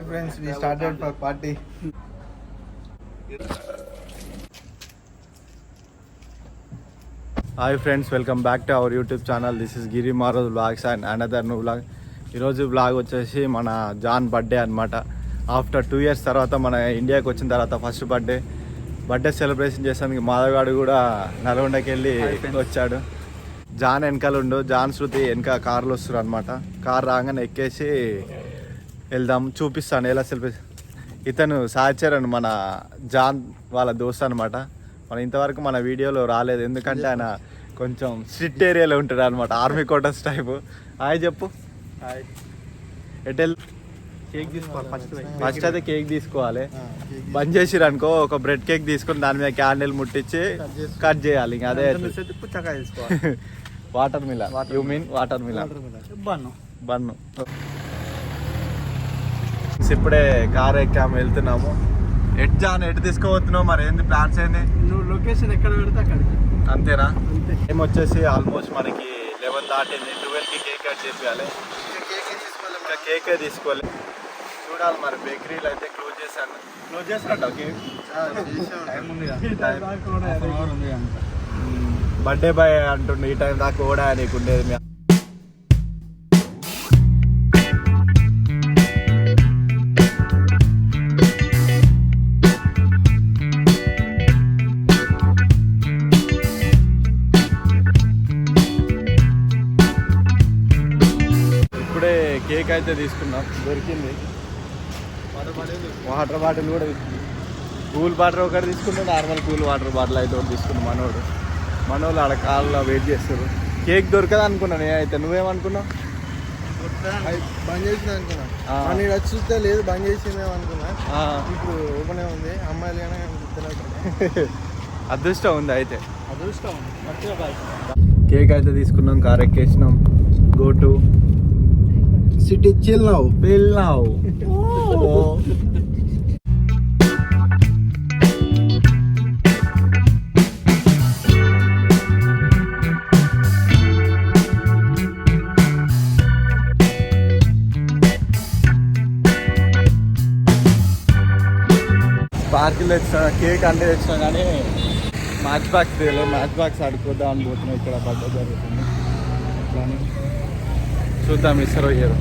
Friends we started for party hi friends welcome back to our YouTube channel this is Giri Maroj blogs and another new blog ఈరోజు blog వచ్చేసి మన John birthday అనమాట after two years తర్వాత మన ఇండియాకి వచ్చిన తర్వాత first birthday birthday celebration చేసానికి మాధవగాడు కూడా నల్గొండకి వెళ్ళి వచ్చాడు. జాన్ వెనకాల ఉండు. జాన్ శృతి వెనక కార్లు వస్తారు అనమాట కార్ రాగానే ఎక్కేసి వెళ్దాం. చూపిస్తాను. ఎలా సెలబ్రేషన్ ఇతను సాచరణ్ మన జాన్ వాళ్ళ దోస్త్ అనమాట మన ఇంతవరకు మన వీడియోలో రాలేదు. ఎందుకంటే ఆయన కొంచెం స్ట్రిక్ట్ ఏరియాలో ఉంటాడు అనమాట ఆర్మీ క్వార్టర్స్ టైప్. హాయ్ చెప్పు. హాయ్. ఎటెల్ కేక్ తీసుకోవాలి ఫస్ట్ ఫస్ట్ అయితే కేక్ తీసుకోవాలి. బంద్ చేసిరు అనుకో ఒక బ్రెడ్ కేక్ తీసుకొని దాని మీద క్యాండిల్ ముట్టించి కట్ చేయాలి. ఇంకా అదే పుచ్చకాయ తీసుకోవాలి. వాటర్ మిలా యూ మీన్ వాటర్ మిలా బన్ను. బన్ను. ఇప్పుడే కార్ ఎక్కాము వెళ్తున్నాము. ఎట్ జాన్ ఎటు తీసుకోబోతున్నావు మరి? ఏంది ప్లాన్స్ ఏంది? నువ్వు లొకేషన్ ఎక్కడ పెడితే అక్కడికి. అంతేనా? అంతే. టైం వచ్చేసి ఆల్మోస్ట్ మనకి లెవెన్ దాటింది. ట్వెల్వ్కి కేక్ కట్ చేయాలి ఇంకా కేక్ తీసుకోవాలి చూడాలి మరి బేకరీలో అయితే క్లోజ్ చేశాను. క్లోజ్ చేసినట్టు కేక్ టైం ఉంది బర్త్డే బాయ్ అంటుండే ఈ టైం దాకా కూడా నీకు ఉండేది మీ ఇప్పుడే కేక్ అయితే తీసుకున్నాం. దొరికింది. వాటర్ బాటిల్ కూడా తీసుకున్నాం కూల్ వాటర్ ఒకటి తీసుకున్నాం నార్మల్ కూల్ వాటర్ బాటిల్ అయితే ఒకటి తీసుకున్నాం మనోడు. మనోళ్ళు ఆడ కాళ్ళలో వెయిట్ చేస్తారు. కేక్ దొరకదు అనుకున్నాను నేనైతే. నువ్వేమనుకున్నావు? బంద్ చేసింది అనుకున్నా. ఈడ వచ్చి చూస్తే లేదు బంద్ చేసిందేమో అనుకున్నా. ఆ, ఇప్పుడు ఓపెన్ ఉంది. అమ్మాయిలు కానీ అదృష్టం ఉంది అయితే. అదృష్టం కేక్ అయితే తీసుకున్నాం కార్ ఎక్కేసినాం. గో టు సిటీ చిల్ వెళ్ళావు పార్కిల్ తెచ్చిన కేక్ అంటే తెచ్చినా కానీ మ్యాచ్ బాక్స్ తెలియదు మ్యాచ్ బాక్స్ ఆడుకోద్దాం అనుకుంటున్నాం ఇక్కడ బర్త్డే జరుగుతుంది. అట్లానే చూద్దాం ఇస్తారు అయ్యారు.